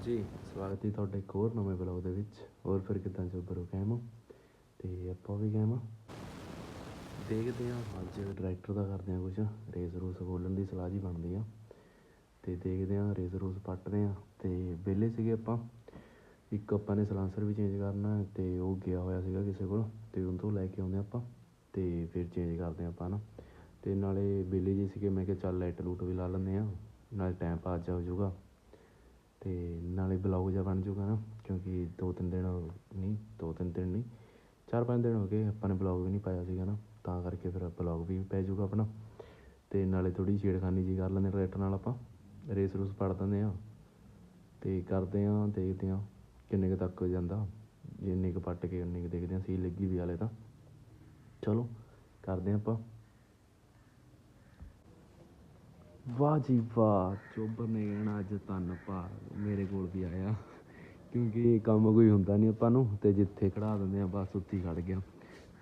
ਹਾਂਜੀ, ਸਵਾਗਤ ਹੈ ਤੁਹਾਡੇ ਇੱਕ ਹੋਰ ਨਵੇਂ ਬਲੌਗ ਦੇ ਵਿੱਚ। ਹੋਰ ਫਿਰ ਕਿਦਾਂ ਜੋਬਰੋ ਕਾਇਮ ਹੋ? ਤੇ ਆਪਾਂ ਵੀ ਕਹਿਮ ਦੇਖਦੇ ਹਾਂ ਅੱਜ ਡਾਇਰੈਕਟਰ ਦਾ ਕਰਦੇ ਹਾਂ ਕੁਝ ਰੇਸ ਰੂਸ ਖੋਲਣ ਦੀ ਸਲਾਹ ਜੀ ਬਣਦੀ ਆ। ਤੇ ਦੇਖਦੇ ਹਾਂ ਰੇਸ ਰੂਸ ਪੱਟਦੇ ਹਾਂ ਤੇ ਵਿਹਲੇ ਸੀਗੇ ਆਪਾਂ। ਇੱਕ ਆਪਾਂ ਨੇ ਸਲਾਂਸਰ ਵੀ ਚੇਂਜ ਕਰਨਾ ਹੈ ਤੇ ਉਹ ਗਿਆ ਹੋਇਆ ਸੀਗਾ ਕਿਸੇ ਕੋਲ। ਤੇ ਉਹ ਤੋਂ ਲੈ ਕੇ ਆਉਂਦੇ ਆਪਾਂ। ਤੇ ਫਿਰ ਚੇਂਜ ਕਰਦੇ ਹਾਂ ਆਪਾਂ ਨਾ। ਤੇ ਨਾਲੇ ਵਿਹਲੇ ਜੀ ਸੀਗੇ, ਮੈਂ ਕਿਹਾ ਚੱਲ ਲਾਈਟ ਲੂਟ ਵੀ ਲਾ ਲੈਂਦੇ ਆ ਨਾਲੇ ਟਾਈਮ ਪਾਸ ਜਾ ਹੋ ਜਾਊਗਾ। ਅਤੇ ਨਾਲੇ ਬਲੌਗ ਜਿਹਾ ਬਣ ਜਾਊਗਾ ਨਾ, ਕਿਉਂਕਿ ਦੋ ਤਿੰਨ ਦਿਨ ਨਹੀਂ, ਦੋ ਤਿੰਨ ਦਿਨ ਨਹੀਂ, ਚਾਰ ਪੰਜ ਦਿਨ ਹੋ ਗਏ ਆਪਾਂ ਨੇ ਬਲੌਗ ਵੀ ਨਹੀਂ ਪਾਇਆ ਸੀਗਾ ਨਾ, ਤਾਂ ਕਰਕੇ ਫਿਰ ਬਲੌਗ ਵੀ ਪੈ ਜੂਗਾ ਆਪਣਾ। ਅਤੇ ਨਾਲੇ ਥੋੜ੍ਹੀ ਛੇੜਖਾਨੀ ਜੀ ਕਰ ਲੈਂਦੇ ਟਰੈਕਟਰ ਨਾਲ ਆਪਾਂ, ਰੇਸ ਰੂਸ ਪੜ ਦਿੰਦੇ ਹਾਂ ਅਤੇ ਕਰਦੇ ਹਾਂ, ਦੇਖਦੇ ਹਾਂ ਕਿੰਨੇ ਕੁ ਤੱਕ ਜਾਂਦਾ, ਜਿੰਨੇ ਕੁ ਪੱਟ ਕੇ ਉਨੇ ਕੁ ਦੇਖਦੇ ਹਾਂ ਸੀ ਲੱਗੀ ਵੀ ਹਾਲੇ ਤਾਂ। ਚਲੋ, ਕਰਦੇ ਹਾਂ ਆਪਾਂ। ਵਾਹ ਜੀ ਵਾਹ, ਚੋਬਰ ਨੇ ਕਹਿਣਾ ਅੱਜ ਧੰਨ ਭਾ ਮੇਰੇ ਕੋਲ ਵੀ ਆਇਆ। ਕਿਉਂਕਿ ਇਹ ਕੰਮ ਕੋਈ ਹੁੰਦਾ ਨਹੀਂ ਆਪਾਂ ਨੂੰ, ਤੇ ਜਿੱਥੇ ਖੜਾ ਦਿੰਦੇ ਆ, ਬਸ ਉੱਥੇ ਹੀ ਖੜ ਗਿਆ।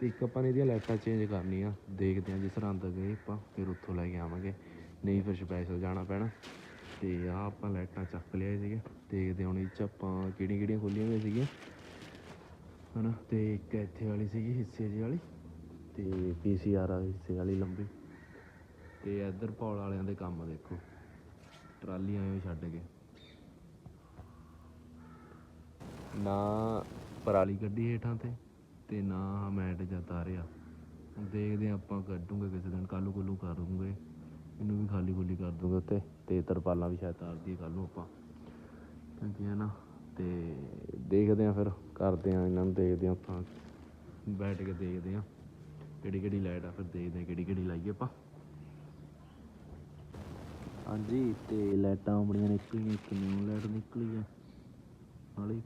ਤੇ ਇੱਕ ਆਪਾਂ ਨੇ ਇਹਦੀਆਂ ਲਾਈਟਾਂ ਚੇਂਜ ਕਰਨੀਆਂ, ਦੇਖਦੇ ਆ ਜਿਸ ਰੰਗ ਗਏ ਆਪਾਂ, ਫਿਰ ਉੱਥੋਂ ਲੈ ਕੇ ਆਵਾਂਗੇ। ਨਹੀਂ ਫਿਰ ਸਪੈਸ਼ਲ ਜਾਣਾ ਪੈਣਾ। ਤੇ ਆ ਆਪਾਂ ਲਾਈਟਾਂ ਚੱਕ ਲਿਆ ਸੀਗੇ। ਦੇਖਦੇ ਹੁਣ ਇਹ ਚ ਆਪਾਂ ਕਿਹੜੀਆਂ ਕਿਹੜੀਆਂ ਖੋਲੀਆਂ ਹੋਈਆਂ ਸੀਗੀਆਂ। ਹਨਾ, ਤੇ ਇੱਕ ਇੱਥੇ ਵਾਲੀ ਸੀਗੀ, ਹਿੱਸੇ ਜਿਹੀ ਵਾਲੀ। ਤੇ ਪੀਸੀਆਰ ਵਾਲੀ, ਹਿੱਸੇ ਵਾਲੀ ਲੰਬੀ। ਤੇ ਇੱਧਰ ਪੌਲ ਵਾਲਿਆਂ ਦੇ ਕੰਮ ਦੇਖੋ। ਟਰਾਲੀ ਆਏ ਛੱਡ ਕੇ। ਨਾ ਪਰਾਲੀ ਕੱਢੀ ਹੇਠਾਂ ਤੇ ਤੇ ਨਾ ਮੈਟ ਜਾਂ ਤਾਰਿਆ ਦੇਖਦੇ ਹਾਂ ਆਪਾਂ ਕੱਢੂਗੇ ਕਿਸੇ ਦਿਨ ਕੱਲੂ ਕੁੱਲੂ ਕਰ ਦੂੰਗੇ ਇਹਨੂੰ ਵੀ ਖਾਲੀ ਖੁੱਲੀ ਕਰ ਦੂੰਗੇ ਉੱਤੇ, ਤੇ ਤਰਪਾਲਾਂ ਵੀ ਸ਼ਾਇਦ ਤਾਰ ਦੀ ਕੱਲ ਆਪਾਂ। ਕਿਉਂਕਿ ਹੈ ਨਾ, ਤੇ ਦੇਖਦੇ ਹਾਂ ਫਿਰ, ਕਰਦੇ ਹਾਂ ਇਹਨਾਂ ਨੂੰ ਦੇਖਦੇ ਹਾਂ ਆਪਾਂ। ਬੈਠ ਕੇ ਦੇਖਦੇ ਹਾਂ ਕਿਹੜੀ ਕਿਹੜੀ ਲਾਈਟ ਆ, ਫਿਰ ਦੇਖਦੇ ਹਾਂ ਕਿਹੜੀ ਕਿਹੜੀ ਲਾਈਏ ਆਪਾਂ। ਹਾਂਜੀ, ਤੇ ਲਾਈਟਾਂ ਬੜੀਆਂ ਨਿਕਲੀਆਂ, ਇੱਕ ਨਿਊ ਲਾਈਟ ਨਿਕਲੀ ਆ ਨਾਲੇ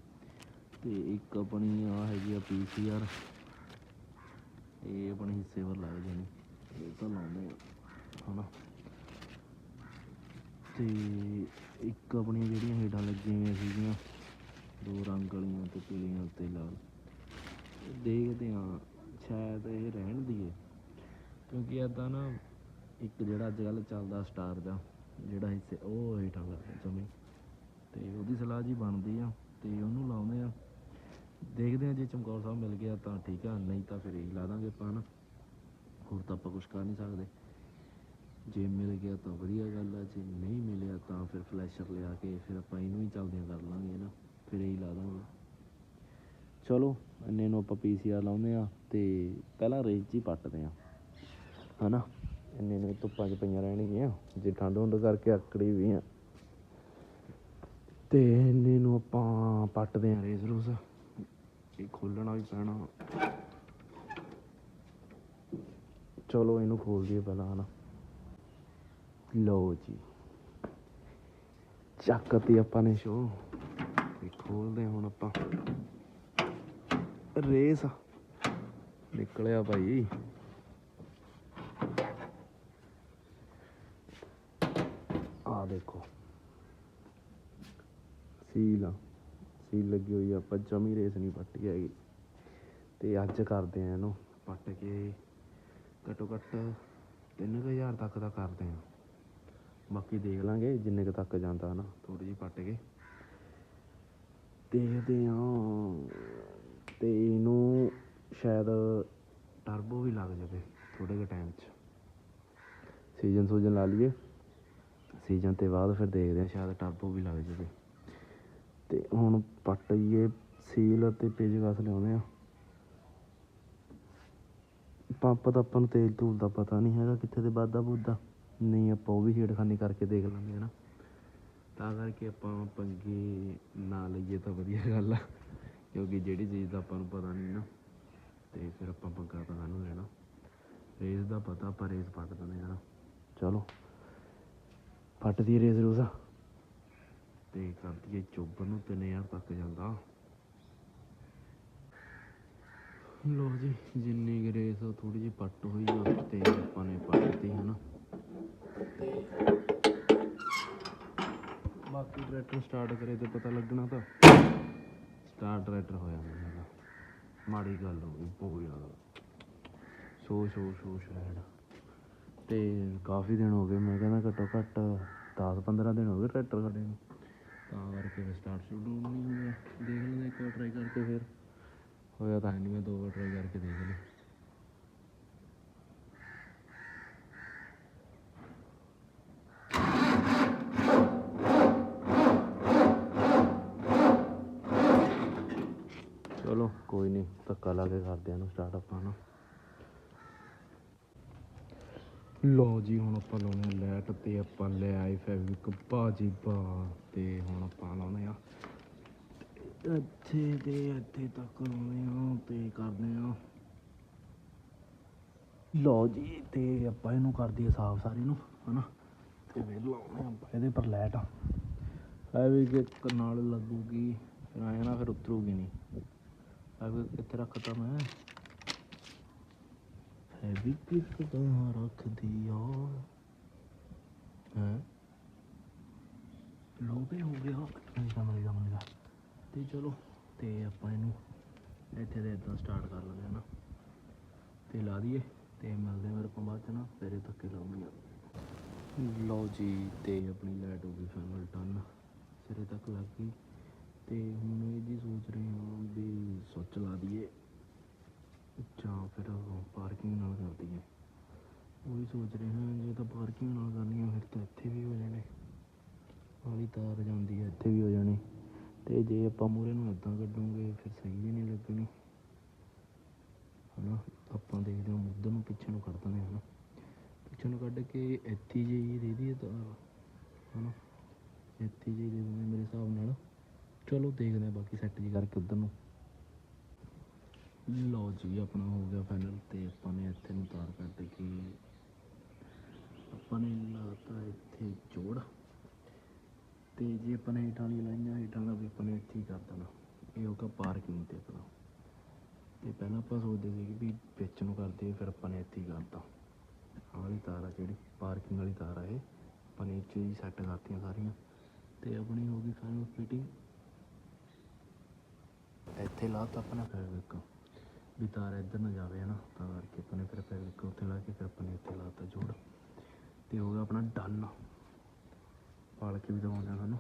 ਤੇ ਇੱਕ ਆਪਣੀ ਆ ਹੈਗੀ ਆ ਪੀਸੀਆਰ ਇਹ ਆਪਣੇ ਹਿੱਸੇ ਵੱਲ ਲੱਗ ਜਾਣੀ ਇਹ ਤਾਂ ਲਾਉਂਦੇ ਆ, ਹਨਾ। ਤੇ ਇੱਕ ਆਪਣੀਆਂ ਜਿਹੜੀਆਂ ਹੇਡਾਂ ਲੱਗੀਆਂ ਹੋਈਆਂ ਸੀਗੀਆਂ, ਦੋ ਰੰਗ ਵਾਲੀਆਂ ਤੇ ਪੀਲੀਆਂ ਤੇ ਲਾਲ। ਦੇਖਦੇ ਆ, ਸ਼ਾਇਦ ਇਹ ਰਹਿਣ ਦੀ ਹੈ ਕਿਉਂਕਿ ਏਦਾਂ ਨਾ ਇੱਕ ਜਿਹੜਾ ਅੱਜ ਕੱਲ੍ਹ ਚੱਲਦਾ ਸਟਾਰ ਦਾ ਜਿਹੜਾ ਹਿੱਸੇ, ਉਹ ਹੇਠਾਂ ਕਰਦੇ ਜਮੇ ਤੇ ਉਹਦੀ ਸਲਾਹ ਜੀ ਬਣਦੀ ਆ, ਤੇ ਉਹਨੂੰ ਲਾਉਂਦੇ ਆ। ਦੇਖਦੇ ਆ ਜੇ ਚਮਕੌਰ ਸਾਹਿਬ ਮਿਲ ਗਿਆ ਤਾਂ ਠੀਕ ਆ, ਨਹੀਂ ਤਾਂ ਫਿਰ ਇਹ ਲਾ ਦਾਂਗੇ ਆਪਾਂ ਨਾ ਹੋਰ ਤਾਂ ਆਪਾਂ ਕੁਝ ਕਰ ਨਹੀਂ ਸਕਦੇ। ਜੇ ਮਿਲ ਗਿਆ ਤਾਂ ਵਧੀਆ ਗੱਲ ਆ, ਜੇ ਨਹੀਂ ਮਿਲਿਆ ਤਾਂ ਫਿਰ ਫਲੈਸ਼ਰ ਲਿਆ ਕੇ ਫਿਰ ਆਪਾਂ ਇਹਨੂੰ ਹੀ ਚੱਲਦਿਆਂ ਕਰ ਲਾਂਗੇ ਨਾ ਫਿਰ ਇਹੀ ਲਾ ਦਾਂਗੇ। ਚਲੋ, ਇੰਨੇ ਨੂੰ ਆਪਾਂ ਪੀਸੀਆਰ ਲਾਉਂਦੇ ਆ, ਤੇ ਪਹਿਲਾਂ ਰੇਸ ਹੀ ਪੱਟਦੇ ਆ। ਹਨਾ। ਇੰਨੇ ਨੂੰ ਧੁੱਪਾਂ 'ਚ ਪਈਆਂ ਰਹਿਣਗੀਆਂ, ਜੇ ਠੰਡ ਹੁੰਡ ਕਰਕੇ ਅਕੜੀ ਵੀ ਆ। ਤੇ ਇੰਨੇ ਨੂੰ ਆਪਾਂ ਪੱਟਦੇ ਆ ਰੇਸ ਰੂਸ। ਇਹ ਖੋਲਣਾ ਵੀ ਪੈਣਾ। ਚਲੋ ਇਹਨੂੰ ਖੋਲ ਦਈਏ ਪਹਿਲਾਂ ਹਨਾ। ਲਓ ਜੀ। ਚੱਕਤੀ ਆਪਾਂ ਨੇ ਸ਼ੋ ਤੇ ਖੋਲਦੇ ਹਾਂ ਹੁਣ ਆਪਾਂ। ਰੇਸ। ਨਿਕਲਿਆ ਭਾਈ ਆ ਦੇਖੋ। ਸੀਲ ਆ। ਸੀਲ ਲੱਗੀ ਹੋਈ ਆ। ਆਪਾਂ ਜਮੀ ਰੇਸ ਨਹੀਂ ਪੱਟੀ ਹੈਗੀ। ਤੇ ਅੱਜ ਕਰਦੇ ਆ ਇਹਨੂੰ ਪੱਟ ਕੇ ਘੱਟੋ ਘੱਟ 3000 ਤੱਕ ਦਾ ਕਰਦੇ ਆ। ਬਾਕੀ ਦੇਖ ਲਾਂਗੇ ਜਿੰਨੇ ਕੁ ਤੱਕ ਜਾਂਦਾ ਨਾ ਥੋੜੀ ਜਿਹੀ ਪੱਟ ਕੇ। ਦੇਖਦੇ ਆ। ਤੇ ਇਹਨੂੰ ਸ਼ਾਇਦ ਟਰਬੋ ਵੀ ਲੱਗ ਜਾਵੇ ਥੋੜੇ ਕੁ ਟਾਈਮ 'ਚ। ਸੀਜ਼ਨ ਸੂਜਨ ਲਾ ਲਈਏ। ਸੀਜ਼ਨ ਤੇ ਬਾਅਦ ਫਿਰ ਦੇਖਦੇ ਆ ਸ਼ਾਇਦ ਟਰਬੋ ਵੀ ਲੱਗ ਜਾਵੇ। ਤੇ ਹੁਣ ਪੱਟਈਏ ਸੀਲ ਅਤੇ ਪੇਜਕਸ ਲਿਆਉਂਦੇ ਆ ਪੰਪ ਦਾ ਆਪਾਂ ਨੂੰ ਤੇਲ ਤੂਲ ਦਾ ਪਤਾ ਨਹੀਂ ਹੈਗਾ ਕਿੱਥੇ ਤੇ ਵਾਧਾ ਬੁੱਧਾ ਨਹੀਂ, ਆਪਾਂ ਉਹ ਵੀ ਛੇੜਖਾਨੀ ਕਰਕੇ ਦੇਖ ਲਾਂਗੇ ਨਾ ਤਾਂ ਕਰਕੇ ਆਪਾਂ ਪੰਗੇ ਨਾ ਲਈਏ ਤਾਂ ਵਧੀਆ ਗੱਲ ਆ, ਕਿਉਂਕਿ ਜਿਹੜੀ ਚੀਜ਼ ਦਾ ਆਪਾਂ ਨੂੰ ਪਤਾ ਨਹੀਂ ਨਾ, ਤੇ ਫਿਰ ਆਪਾਂ ਪੰਗਾ ਤਾਂ ਕਾਹਨੂੰ ਲੈਣਾ ਰੇਸ ਦਾ ਪਤਾ, ਆਪਾਂ ਰੇਸ ਪੱਟ ਦਿੰਦੇ ਆ ਨਾ ਚਲੋ। ਫੱਟਦੀ ਰੇਸ ਰੂਸ ਤੇ ਕਰਦੀ ਚੋਬਰ ਨੂੰ 3000 ਤੱਕ ਜਾਂਦਾ ਲੋ ਜੀ ਜਿੰਨੀ ਕੁ ਰੇਸ ਥੋੜੀ ਜਿਹੀ ਪੱਟ ਹੋਈ ਆ ਤੇ ਆਪਾਂ ਨੇ ਪੱਟਤੀ ਹਨਾ ਬਾਕੀ ਟਰੈਕਟਰ ਸਟਾਰਟ ਕਰੇ ਤੇ ਪਤਾ ਲੱਗਣਾ ਤਾਂ ਸਟਾਰਟ ਟਰੈਕਟਰ ਹੋਇਆ ਨਹੀਂ ਮਾੜੀ ਗੱਲ ਹੋ ਗਈ ਬਹੁਤ ਜ਼ਿਆਦਾ ਸੋ ਸੋ ਸੋ ਸ਼ਾਇਦ ਅਤੇ ਕਾਫੀ ਦਿਨ ਹੋ ਗਏ, ਮੈਂ ਕਹਿੰਦਾ ਘੱਟੋ ਘੱਟ 10 15 ਦਿਨ ਹੋ ਗਏ ਟਰੈਕਟਰ ਖੜੇ ਨੂੰ। ਤਾਂ ਕਰਕੇ ਫਿਰ ਸਟਾਰਟ ਸ਼ੁਰੂ ਨਹੀਂ ਹੋਇਆ। ਦੇਖ ਲੈਂਦੇ ਇੱਕ ਵਾਰ ਟਰਾਈ ਕਰਕੇ ਫਿਰ। ਹੋਇਆ ਤਾਂ ਹੈ ਨਹੀਂ ਮੈਂ ਦੋ ਵਾਰ ਟਰਾਈ ਕਰਕੇ ਦੇਖ ਲਿਆ। ਚਲੋ, ਕੋਈ ਨਹੀਂ ਧੱਕਾ ਲਾ ਕੇ ਕਰਦੇ ਆ ਨੂੰ ਸਟਾਰਟ ਆਪਾਂ ਨਾ। ਲੋ ਜੀ, ਹੁਣ ਆਪਾਂ ਲਾਉਣੇ ਆ ਤੇ ਆਪਾਂ ਲੈ ਆਏ ਫੈਬਰਿਕ ਬਾਜੀ ਬਾ ਤੇ ਹੁਣ ਆਪਾਂ ਲਾਉਣੇ ਆ। ਇੱਥੇ ਦੇ ਇੱਥੇ ਤੱਕ ਲਾਉਣੇ ਆ ਤੇ ਕਰਦੇ ਆ। ਲੋ ਜੀ, ਤੇ ਆਪਾਂ ਇਹਨੂੰ ਕਰ ਦਈਏ ਸਾਫ਼ ਸਾਰੀ ਨੂੰ, ਹਨਾ? ਤੇ ਫਿਰ ਲਾਉਣੇ ਆਪਾਂ ਇਹਦੇ ਪਰ ਲੈਟ ਫੈਬਰਿਕ ਇੱਕ ਨਾਲ ਲੱਗੂਗੀ, ਫਿਰ ਆਇਆ ਨਾ, ਫਿਰ ਉਤਰੂਗੀ ਨਹੀਂ। ਫੈਬਰਿਕ ਕਿੱਥੇ ਰੱਖਤਾ ਮੈਂ। ਫੈਬਰਿਕ ਕਹਾਂ ਰੱਖ ਦਿਆ ਹੈ? ਲੋਬੇ ਹੋ ਗਿਆ। ਮਿਲਦਾ ਮਿਲਦਾ ਮਿਲਦਾ ਤੇ ਚਲੋ, ਤੇ ਆਪਾਂ ਇਹਨੂੰ ਇੱਥੇ ਦੇ ਇਦਾਂ ਸਟਾਰਟ ਕਰ ਲੈਂਦੇ ਹਾਂ ਨਾ। ਤੇ ਲਾ ਦਈਏ, ਤੇ ਮਿਲਦੇ ਹਾਂ ਫਿਰ ਆਪਾਂ ਬਾਅਦ ਚ ਨਾ ਤੇਰੇ ਧੱਕੇ ਲਾਉਂਦੇ ਲਓ ਜੀ, ਤੇ ਆਪਣੀ ਲਾਈਟ ਹੋ ਗਈ ਫਾਈਨਲ ਡਨ ਸਿਰੇ ਤੱਕ ਲੱਗ ਗਈ। ਤੇ ਹੁਣ ਇਹ ਜੀ ਸੋਚ ਰਹੇ ਹਾਂ ਵੀ ਸੁੱਚ ਲਾ ਦਈਏ। ਜਾਂ ਫਿਰ ਪਾਰਕਿੰਗ ਨਾਲ ਕਰ ਦਈਏ ਉਹੀ ਸੋਚ ਰਹੇ ਹਾਂ, ਜੇ ਤਾਂ ਪਾਰਕਿੰਗ ਨਾਲ ਕਰਨੀ ਆ ਫਿਰ ਤਾਂ ਇੱਥੇ ਵੀ ਹੋ ਜਾਣੇ। ਵਾਲੀ ਤਾਰ ਜਾਂਦੀ ਹੈ, ਇੱਥੇ ਵੀ ਹੋ ਜਾਣੀ। ਤੇ ਜੇ ਆਪਾਂ ਮੂਰੇ ਨੂੰ ਇਦਾਂ ਕੱਢੂਗੇ, ਫਿਰ ਸਹੀ ਵੀ ਨਹੀਂ ਲੱਗਣੀ। ਹਨਾ? ਆਪਾਂ ਦੇਖਦੇ ਹਾਂ ਉਧਰ ਨੂੰ ਪਿੱਛੇ ਨੂੰ ਕੱਢ ਦਿੰਦੇ ਹਾਂ, ਹਨਾ? ਪਿੱਛੇ ਨੂੰ ਕੱਢ ਕੇ ਇੱਥੇ ਜਿਹੀ ਦੇ ਦਈਏ ਤਾਰ, ਹਨਾ? ਇੱਥੇ ਜਿਹੀ ਦੇ ਦਿੰਦੇ ਮੇਰੇ ਹਿਸਾਬ ਨਾਲ। ਚਲੋ ਦੇਖਦੇ ਹਾਂ, ਬਾਕੀ ਸੈੱਟ ਜੀ ਕਰਕੇ ਉਧਰ ਨੂੰ। ਲਓ ਜੀ, ਆਪਣਾ ਹੋ ਗਿਆ ਫਾਈਨਲ ਤੇ ਆਪਾਂ ਨੇ ਇੱਥੇ ਨੂੰ ਤਾਰ ਕੱਢ ਕੇ ਆਪਾਂ ਨੇ ਲਾਤਾ ਇੱਥੇ ਜੋੜ। ਤੇ ਜੇ ਆਪਾਂ ਨੇ ਹੇਠਾਂ ਵਾਲੀ ਲਾਈਆਂ, ਹੇਠਾਂ ਦਾ ਵੀ ਆਪਾਂ ਨੇ ਇੱਥੇ ਹੀ ਕਰ ਦੇਣਾ। ਇਹ ਹੋਗਾ ਪਾਰਕਿੰਗ ਤੇ ਆਪਣਾ। ਤੇ ਪਹਿਲਾਂ ਆਪਾਂ ਸੋਚਦੇ ਸੀ ਕਿ ਵੀ ਵਿੱਚ ਨੂੰ ਕਰਦੇ ਫਿਰ ਆਪਾਂ ਨੇ ਇੱਥੇ ਹੀ ਕਰਤਾ। ਆਹ ਵਾਲੀ ਤਾਰ ਆ ਜਿਹੜੀ ਪਾਰਕਿੰਗ ਵਾਲੀ ਤਾਰ ਆ ਇਹ। ਆਪਾਂ ਨੇ ਇੱਥੇ ਹੀ ਸੈੱਟ ਕਰਤੀਆਂ ਸਾਰੀਆਂ। ਤੇ ਆਪਣੀ ਹੋ ਗਈ ਫਾਈਨਲ ਫਿਟਿੰਗ ਇੱਥੇ ਲਾਤਾ ਆਪਣਾ ਫੈਬਰਿਕ ਵੀ ਤਾਰ ਇੱਧਰ ਨਾ ਜਾਵੇ ਹਨਾ, ਤਾਂ ਕਰਕੇ ਆਪਾਂ ਨੇ ਫਿਰ ਫੈਬਰਿਕ ਉੱਥੇ ਲਾ ਕੇ ਫਿਰ ਆਪਾਂ ਨੇ ਇੱਥੇ ਲਾਤਾ ਜੋੜ। ਤੇ ਹੋ ਗਿਆ ਆਪਣਾ ਡਨ ਪਾਲ ਕੇ ਵੀ ਦਵਾਉਂਦੇ ਹਾਂ ਤੁਹਾਨੂੰ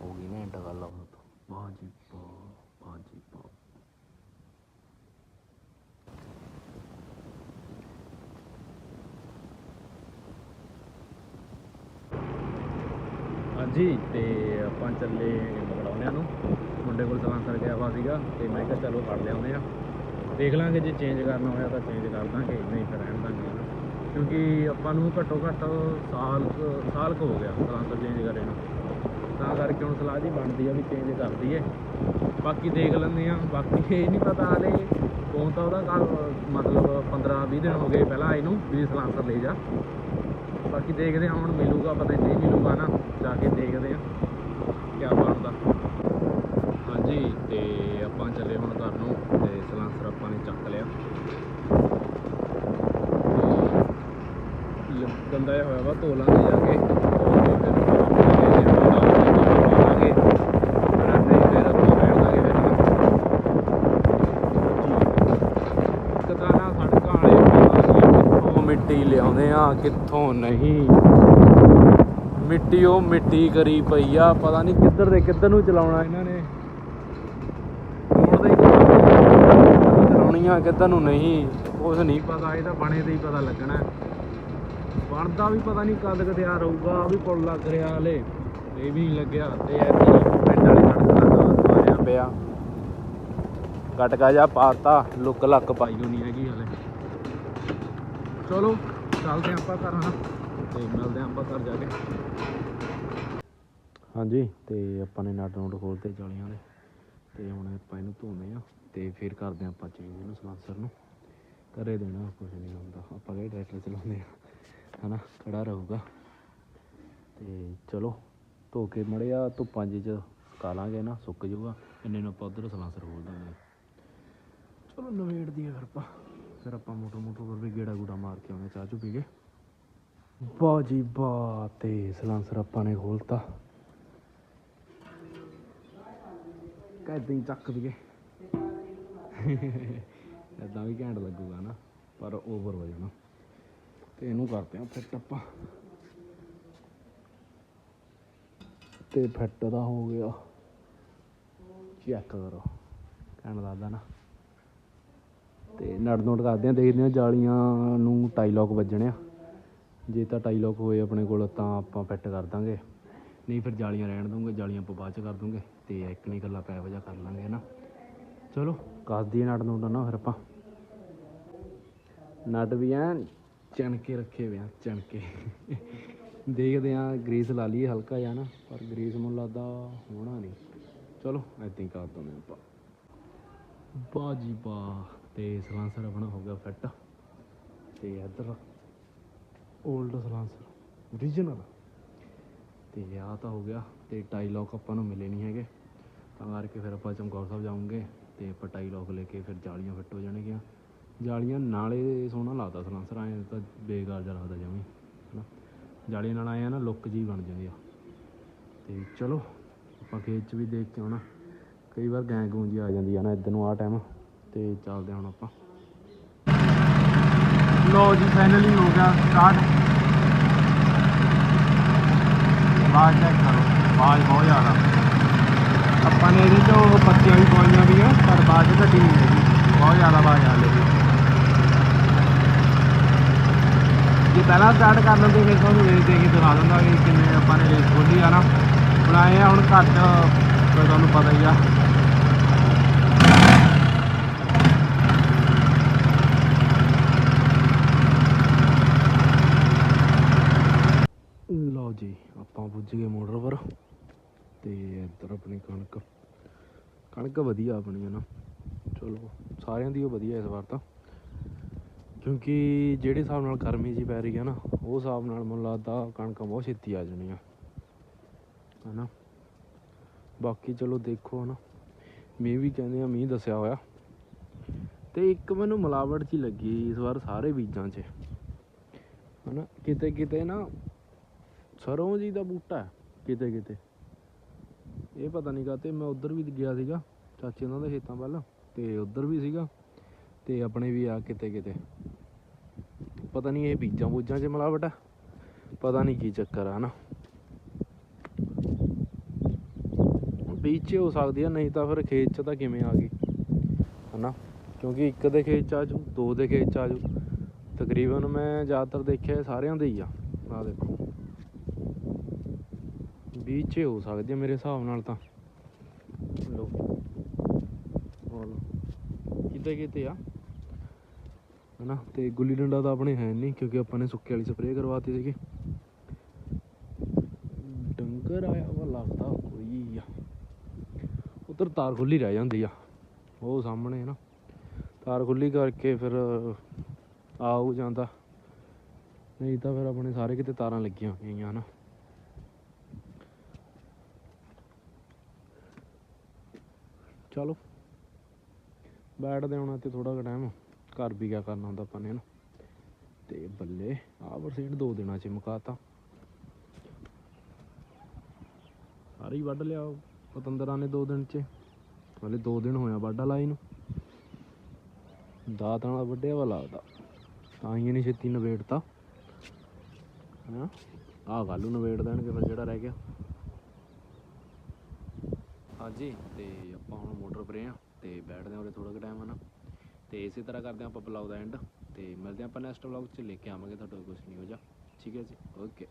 ਹੋ ਗਈ ਨਾ ਐਂਡ ਗੱਲ ਆਉਣ ਤੋਂ ਬਾਜੀ ਪਾ ਬਾਜੀ ਪਾ ਜੀ, ਤੇ ਆਪਾਂ ਚੱਲੇ ਮਗੜਾਉਣਿਆਂ ਨੂੰ। ਮੁੰਡੇ ਕੋਲ ਸਲਾਂਸਰ ਗਿਆ ਵਾ ਸੀਗਾ, ਤੇ ਮੈਂ ਕਿਹਾ ਚਲੋ ਫੜ ਲਿਆਉਂਦੇ ਆ। ਦੇਖ ਲਾਂਗੇ ਜੇ ਚੇਂਜ ਕਰਨਾ ਹੋਇਆ ਤਾਂ ਚੇਂਜ ਕਰ ਦਾਂਗੇ, ਨਹੀਂ ਤਾਂ ਰਹਿਣ ਦਾਂਗੇ ਕਿਉਂਕਿ ਆਪਾਂ ਨੂੰ ਘੱਟੋ ਘੱਟ ਸਾਲ ਕੁ- ਸਾਲ ਕੁ ਹੋ ਗਿਆ ਸਲਾਂਸਰ ਚੇਂਜ ਕਰੇ ਨੂੰ। ਤਾਂ ਕਰਕੇ ਹੁਣ ਸਲਾਹ ਜੀ ਬਣਦੀ ਆ ਵੀ ਚੇਂਜ ਕਰ ਦਈਏ। ਬਾਕੀ ਦੇਖ ਲੈਂਦੇ ਆ, ਬਾਕੀ ਇਹ ਨਹੀਂ ਪਤਾ ਹਲੇ ਫੋਨ ਤਾਂ ਉਹਦਾ ਕੱਲ ਮਤਲਬ 15 20 ਦਿਨ ਹੋ ਗਏ ਪਹਿਲਾਂ ਇਹਨੂੰ ਵੀ ਸਲਾਂਸਰ ਲੈ ਜਾ। ਬਾਕੀ ਦੇਖਦੇ ਹਾਂ ਹੁਣ ਮਿਲੂਗਾ ਪਤਾ ਨਹੀਂ ਮਿਲੂਗਾ ਨਾ ਜਾ ਕੇ ਦੇਖਦੇ ਹਾਂ ਕੀ ਬਣਦਾ ਹਾਂਜੀ ਤੇ ਆਪਾਂ ਚੱਲੇ ਹੁਣ ਘਰ ਨੂੰ ਤੇ ਸਲਾਂਸਰ ਆਪਾਂ ਨੇ ਚੱਕ ਲਿਆ ਤੇ ਲ- ਗੰਦਾ ਜਿਹਾ ਹੋਇਆ ਵਾ ਧੋ ਲਾਂਗੇ ਜਾ ਕੇ ਧੋ ਕੇ ਫਿਰ ਪਾਵਾਂਗੇ, ਜੇ ਧੋਣਾ ਹੋਊਗਾ ਤਾਂ ਪਾ ਲਾਂਗੇ ਪਰ ਨਹੀਂ ਫਿਰ ਆਪਾਂ ਰਹਿਣ ਦਾਂਗੇ ਫਿਰ ਨਾ। ਇੱਕ ਤਾਂ ਨਾ ਸੜਕਾਂ ਵਾਲੇ ਪਤਾ ਨੀ ਕਿੱਥੋਂ ਮਿੱਟੀ ਆ ਕਿੱਥੋਂ ਨਹੀਂ। ਮਿੱਟੀ ਉਹ ਮਿੱਟੀ ਕਰੀ ਪਈ ਆ, ਪਤਾ ਨਹੀਂ ਕਿੱਧਰ ਦੇ ਕਿੱਧਰ ਨੂੰ ਚਲਾਉਣਾ ਇਹਨਾਂ ਨੇ। ਮੋੜਦੇ ਹੀ ਚਲਾਉਣੀ ਕਿੱਧਰ ਨੂੰ ਨਹੀਂ, ਕੁਛ ਨਹੀਂ ਪਤਾ, ਇਹ ਤਾਂ ਬਣੇ ਤੇ ਹੀ ਪਤਾ ਲੱਗਣਾ। ਬਣਦਾ ਵੀ ਪਤਾ ਨਹੀਂ ਕਦ ਕੁ ਤਿਆਰ ਹੋਊਗਾ ਆ ਵੀ ਪੁਲ ਲੱਗ ਰਿਹਾ ਹਲੇ। ਇਹ ਵੀ ਨਹੀਂ ਲੱਗਿਆ, ਤੇ ਐਤਕੀ ਪਿੰਡ ਵਾਲੀ ਸੜਕ ਦਾ ਮਾਰਿਆ ਪਿਆ। ਗਟਕਾ ਜਾ ਪਾਤਾ ਲੁੱਕ ਲੱਕ ਪਾਈ ਹੋਣੀ ਹੈਗੀ ਹਲੇ। ਚਲੋ ਚੱਲਦੇ ਆਪਾਂ ਘਰ ਹਾਂ ਤੇ ਮਿਲਦੇ ਆਪਾਂ ਘਰ ਜਾ ਕੇ। ਹਾਂਜੀ ਤੇ ਆਪਾਂ ਨੇ ਨਟ ਨੋਟ ਖੋਲਤੇ ਜਾਲੀਆਂ ਦੇ ਤੇ ਹੁਣ ਆਪਾਂ ਇਹਨੂੰ ਧੋਨੇ ਆ ਤੇ ਫਿਰ ਕਰਦੇ ਹਾਂ ਆਪਾਂ ਚੇਂਜ ਇਹਨੂੰ ਸਲਾਂਸਰ ਨੂੰ। ਘਰੇ ਦੇਣਾ ਕੁਝ ਨਹੀਂ ਹੁੰਦਾ ਆਪਾਂ ਕਿਹੜੇ ਟਰੈਕਟਰ ਚਲਾਉਂਦੇ ਆ ਹਨਾ? ਖੜਾ ਰਹੂਗਾ। ਤੇ ਚਲੋ ਧੋ ਕੇ ਮੜਿਆ ਧੁੱਪਾਂ ਜਿਹੀ ਚ ਸੁਕਾ ਲਾਂਗੇ ਨਾ ਸੁੱਕ ਜਾਊਗਾ। ਇੰਨੇ ਨੂੰ ਆਪਾਂ ਉਧਰ ਸਲਾਂਸਰ ਖੋਲ ਦਾਂਗੇ। ਚਲੋ ਨਵੇੜ ਦੀ ਫਿਰ ਆਪਾਂ। ਫਿਰ ਆਪਾਂ ਮੋਟਰ ਮੋਟਰ ਪਰ ਗੇੜਾ ਗੂੜਾ ਮਾਰ ਕੇ ਆਉਣੇ ਚਾਹ ਚੂ ਪੀ ਕੇ। ਵਾਹ ਜੀ ਵਾਹ, ਤੇ ਸਲਾਂਸਰ ਆਪਾਂ ਨੇ ਖੋਲਤਾ। ਕਹਿੰਦੇ ਹੀ ਚੱਕ ਦਈਏ ਇਦਾਂ ਵੀ ਘੈਂਟ ਲੱਗੂਗਾ ਨਾ, ਪਰ ਓਵਰ ਹੋ ਜਾਣਾ। ਤੇ ਇਹਨੂੰ ਕਰਦੇ ਆ ਫਿੱਟ ਆਪਾਂ। ਤੇ ਫਿੱਟ ਦਾ ਹੋ ਗਿਆ। ਚੈੱਕ ਕਰੋ। ਕਹਿਣ ਲੱਗਦਾ ਨਾ। ਤੇ ਨਟ ਨੋਟ ਕਰਦੇ ਆ, ਦੇਖਦੇ ਆ ਜਾਲੀਆਂ ਨੂੰ ਟਾਈ ਲੋਕ ਵੱਜਣੇ ਜੇ ਤਾਂ ਟਾਈ ਲੋਕ ਹੋਏ ਆਪਣੇ ਕੋਲ ਤਾਂ ਆਪਾਂ ਫਿੱਟ ਕਰ ਦਾਂਗੇ। ਨਹੀਂ ਫਿਰ ਜਾਲੀਆਂ ਰਹਿਣ ਦੂੰਗੇ ਜਾਲੀਆਂ ਆਪਾਂ ਬਾਅਦ ਚ ਕਰ ਦੂੰਗੇ ਤੇ ਇੱਕ ਨਹੀਂ ਗੱਲਾਂ ਪੈਪ ਜਿਹਾ ਕਰ ਲਾਂਗੇ ਨਾ ਚਲੋ, ਕੱਸ ਦਈਏ ਨਟ ਨੋਟ ਨਾ ਫਿਰ ਆਪਾਂ। ਨਟ ਵੀ ਐਨ ਚਣ ਰੱਖੇ ਹੋਏ ਆ ਚਣ ਦੇਖਦੇ ਆ ਗਰੀਸ ਲਾ ਲਈਏ ਹਲਕਾ ਜਿਹਾ ਨਾ, ਪਰ ਗਰੀਸ ਮੈਨੂੰ ਲੱਗਦਾ ਹੋਣਾ ਨਹੀਂ। ਚਲੋ ਏਦਾਂ ਹੀ ਕਰ ਦਿੰਦੇ ਆਪਾਂ। ਬਾਜੀ ਬਾ ਤੇ ਸਲਾਂਸਰ ਆਪਣਾ ਹੋ ਗਿਆ ਫਿੱਟ। ਤੇ ਇੱਧਰ 올ਡ ਸਲਾਂਸਰ ਓਰੀਜਨਲ ਤੇ ਆ ਤਾਂ ਹੋ ਗਿਆ, ਤੇ ਟਾਈ ਲੋਕ ਆਪਾਂ ਨੂੰ ਮਿਲੇ ਨਹੀਂ ਹੈਗੇ। ਤਾਂ ਕਰਕੇ ਫਿਰ ਆਪਾਂ ਚਮਕੌਰ ਸਾਹਿਬ ਜਾਵਾਂਗੇ ਤੇ ਆਪਾਂ ਟਾਈ ਲੋਕ ਲੈ ਕੇ ਫਿਰ ਜਾਲੀਆਂ ਫਿੱਟ ਹੋ ਜਾਣਗੀਆਂ। ਜਾਲੀਆਂ ਨਾਲੇ ਸੋਹਣਾ ਲੱਗਦਾ ਸਲਾਂਸਰ ਆਏ ਤਾਂ ਬੇਕਾਰ ਜਿਹਾ ਲੱਗਦਾ ਜਮੀ, ਹਨਾ। ਜਾਲੀਆਂ ਨਾਲ ਆਏ ਆ ਨਾ ਲੁੱਕ ਜੀ ਬਣ ਜਾਂਦੀ ਆ। ਤੇ ਚਲੋ, ਆਪਾਂ ਖੇਤ 'ਚ ਵੀ ਦੇਖ ਕੇ ਆਉਣਾ। ਕਈ ਵਾਰ ਗੈਂਗ ਗੂੰਜੀ ਆ ਜਾਂਦੀ ਆ ਨਾ, ਇੱਧਰ ਨੂੰ ਆ ਟਾਈਮ ਤੇ ਚੱਲਦੇ ਹੁਣ ਆਪਾਂ। ਲੋ ਜੀ ਫਾਈਨਲੀ ਹੋ ਗਿਆ ਸਟਾਰਟ ਆਵਾਜ਼ ਚੈੱਕ ਕਰੋ, ਆਵਾਜ਼ ਬਹੁਤ ਜ਼ਿਆਦਾ। ਆਪਾਂ ਨੇ ਇਹਦੇ ਚੋਂ ਪੱਤੀਆਂ ਵੀ ਪਾਉਣੀਆਂ ਵੀਆਂ ਪਰ ਆਵਾਜ਼ ਘਟੀ ਨਹੀਂ ਹੈਗੀ ਬਹੁਤ ਜ਼ਿਆਦਾ ਆਵਾਜ਼ ਆ ਰਹੀ ਜੇ ਪਹਿਲਾਂ ਸਟਾਰਟ ਕਰ ਲੈਂਦੇ, ਫਿਰ ਤੁਹਾਨੂੰ ਰੇਸ ਦੇ ਕੇ ਦਿਖਾ ਦਿੰਦਾ ਕਿ ਕਿੰਨੇ ਆਪਾਂ ਨੇ ਰੇਸ ਖੋਲੀ ਆ ਨਾ। ਹੁਣ ਆਏ ਆ, ਹੁਣ ਘੱਟ, ਤੁਹਾਨੂੰ ਪਤਾ ਹੀ ਆ ਲਓ ਜੀ ਆਪਾਂ ਪੁੱਜ ਗਏ ਮੋਟਰ ਪਰ। ਤੇ ਇੱਧਰ ਆਪਣੀ ਕਣਕ। ਕਣਕ ਵਧੀਆ ਆਪਣੀ ਹੈ ਨਾ। ਚਲੋ, ਸਾਰਿਆਂ ਦੀ ਉਹ ਵਧੀਆ ਇਸ ਵਾਰ ਤਾਂ। ਕਿਉਂਕਿ ਜਿਹੜੇ ਹਿਸਾਬ ਨਾਲ ਗਰਮੀ ਜੀ ਪੈ ਰਹੀ ਹੈ ਨਾ, ਉਹ ਹਿਸਾਬ ਨਾਲ ਮੈਨੂੰ ਲੱਗਦਾ ਕਣਕਾਂ ਬਹੁਤ ਛੇਤੀ ਆ ਜਾਣੀਆਂ। ਹਨਾ? ਬਾਕੀ ਚਲੋ ਦੇਖੋ ਹਨਾ। ਮੀਂਹ ਵੀ ਕਹਿੰਦੇ ਆ ਮੀਂਹ ਦੱਸਿਆ ਹੋਇਆ। ਤੇ ਇੱਕ ਮੈਨੂੰ ਮਿਲਾਵਟ ਜੀ ਲੱਗੀ ਇਸ ਵਾਰ ਸਾਰੇ ਬੀਜਾਂ 'ਚ। ਹਨਾ? ਕਿਤੇ ਕਿਤੇ ਨਾ ਸਰੋਂ ਜੀ ਦਾ ਬੂਟਾ ਕਿਤੇ ਕਿਤੇ। ਇਹ ਪਤਾ ਨਹੀਂ ਕਾਤੇ ਮੈਂ ਉਧਰ ਵੀ ਗਿਆ ਸੀਗਾ, ਚਾਚੇ ਉਹਨਾਂ ਦੇ ਖੇਤਾਂ ਵੱਲ, ਤੇ ਉਧਰ ਵੀ ਸੀਗਾ, ਤੇ ਆਪਣੇ ਵੀ ਆ ਕਿਤੇ ਕਿਤੇ। ਪਤਾ ਨਹੀਂ ਇਹ ਬੀਜਾਂ ਬੂਜਾਂ 'ਚ ਮਿਲਾਵਟ ਹੈ ਪਤਾ ਨਹੀਂ ਕੀ ਚੱਕਰ ਆ ਨਾ ਬੀਜ 'ਚ ਹੋ ਸਕਦੀ ਆ, ਨਹੀਂ ਤਾਂ ਫਿਰ ਖੇਤ 'ਚ ਤਾਂ ਕਿਵੇਂ ਆ ਗਈ, ਹਨਾ। ਕਿਉਂਕਿ ਇੱਕ ਦੇ ਖੇਤ 'ਚ ਆ ਆਜੂ ਦੋ ਦੇ ਖੇਤ 'ਚ ਆ ਆਜੂ ਤਕਰੀਬਨ ਮੈਂ ਜ਼ਿਆਦਾਤਰ ਦੇਖਿਆ ਸਾਰਿਆਂ ਦੇ ਹੀ ਆ। ਆ ਦੇਖੋ। ਬੀਚ 'ਚ ਹੋ ਸਕਦੇ ਆ ਮੇਰੇ ਹਿਸਾਬ ਨਾਲ ਤਾਂ। ਲੋ ਕਿਤੇ ਕਿਤੇ ਆ। ਹਨਾ, ਤੇ ਗੁੱਲੀ ਡੰਡਾ ਤਾਂ ਆਪਣੇ ਹੈ ਨਹੀਂ, ਕਿਉਂਕਿ ਆਪਾਂ ਨੇ ਸੁੱਕੇ ਵਾਲੀ ਸਪਰੇਅ ਕਰਵਾਤੀ ਸੀਗੀ। ਡੰਗਰ ਆਇਆ ਵਾ, ਲੱਗਦਾ ਕੋਈ ਆ। ਉਧਰ ਤਾਰ ਖੁੱਲੀ ਰਹਿ ਜਾਂਦੀ ਆ। ਉਹ ਸਾਹਮਣੇ ਨਾ। ਤਾਰ ਖੁੱਲੀ ਕਰਕੇ ਫਿਰ ਆਉ ਜਾਂਦਾ ਨਹੀਂ ਤਾਂ ਫਿਰ ਆਪਣੇ ਸਾਰੇ ਕਿਤੇ ਤਾਰਾਂ ਲੱਗੀਆਂ ਹੋਈਆਂ, ਹਨਾ। ਚਲੋ। ਬੈਠਦੇ ਹੁਣ ਤੇ ਥੋੜਾ ਕੁ ਟਾਈਮ ਘਰ ਵੀ ਕਿਆ ਕਰਨਾ ਹੁੰਦਾ ਆਪਾਂ ਨੇ ਨਾ ਤੇ ਬੱਲੇ, ਆਹ ਪਰਸੈਂਟ ਦੋ ਦਿਨਾਂ ਚ ਮੁਕਾਤਾ। ਸਾਰੀ ਵੱਢ ਲਿਆ ਪਤੰਦਰਾਂ ਨੇ ਦੋ ਦਿਨ ਚ। ਹਲੇ ਦੋ ਦਿਨ ਹੋਇਆ ਵਾਢਾ ਲਾਈ ਨੂੰ ਦਾਤ ਨਾਲ ਵੱਢਿਆ ਵਾ ਲੱਗਦਾ ਤਾਂ। ਹੀ ਨਹੀਂ ਛੇਤੀ ਨਵੇੜਤਾ ਹਾਂ ਆਹ ਗੱਲ ਨੂੰ ਨਵੇੜ ਦੇਣਗੇ ਫਿਰ ਜਿਹੜਾ ਰਹਿ ਗਿਆ। ਹਾਂਜੀ, ਤੇ ਆਪਾਂ ਹੁਣ ਮੋਟਰ ਪਰੇ ਆ, ਤੇ ਬੈਠਦੇ ਹਾਂ ਉਰੇ ਥੋੜਾ ਕੁ ਟਾਈਮ ਹਨਾ। ਤੇ ਇਸੇ ਤਰ੍ਹਾਂ ਕਰਦੇ ਹਾਂ ਆਪਾਂ ਬਲੌਗ ਦਾ ਐਂਡ ਤੇ ਮਿਲਦੇ ਹਾਂ ਆਪਾਂ ਨੈਕਸਟ ਵਲੌਗ 'ਚ, ਲੈ ਕੇ ਆਵਾਂਗੇ ਤੁਹਾਡੇ ਕੋਲ ਕੁਝ ਨਹੀਂ ਹੋ ਜਾ ਠੀਕ ਹੈ ਜੀ ਓਕੇ